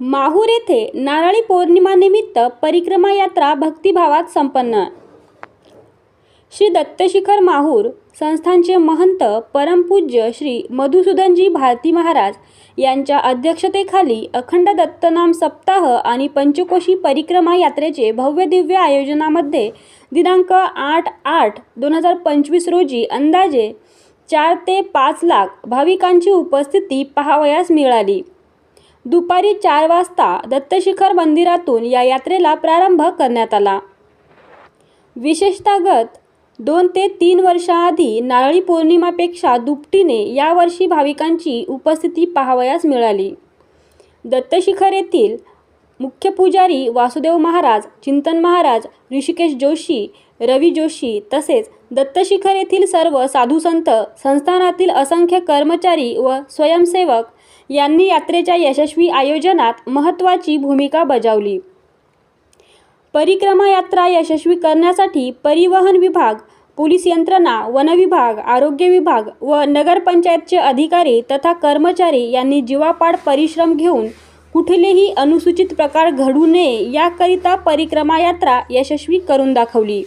माहूर येथे नारळी पौर्णिमानिमित्त परिक्रमा यात्रा भक्तिभावात संपन्न. श्री दत्तशिखर माहूर संस्थानचे महंत परमपूज्य श्री मधुसूदनजी भारती महाराज यांच्या अध्यक्षतेखाली अखंड दत्तनाम सप्ताह आणि पंचकोशी परिक्रमा यात्रेचे भव्य दिव्य आयोजनामध्ये दिनांक आठ आठ दोन हजार पंचवीस रोजी अंदाजे चार ते पाच लाख भाविकांची उपस्थिती पाहावयास मिळाली. दुपारी चार वाजता दत्तशिखर मंदिरातून या यात्रेला प्रारंभ करण्यात आला. विशेषतागत दोन ते तीन वर्षाआधी नारळी पौर्णिमापेक्षा दुपटीने यावर्षी भाविकांची उपस्थिती पाहावयास मिळाली. दत्तशिखर येथील मुख्य पुजारी वासुदेव महाराज चिंतन महाराज ऋषिकेश जोशी रवी जोशी तसेच दत्तशिखर येथील सर्व साधुसंत संस्थानातील असंख्य कर्मचारी व स्वयंसेवक यांनी यात्रेच्या यशस्वी आयोजनात महत्त्वाची भूमिका बजावली. परिक्रमा यात्रा यशस्वी करण्यासाठी परिवहन विभाग पोलीस यंत्रणा वन विभाग आरोग्य विभाग व नगरपंचायतचे अधिकारी तथा कर्मचारी यांनी जीवापाड परिश्रम घेऊन कुठलेही अनुसूचित प्रकार घडू नये याकरिता परिक्रमा यात्रा यशस्वी करून दाखवली.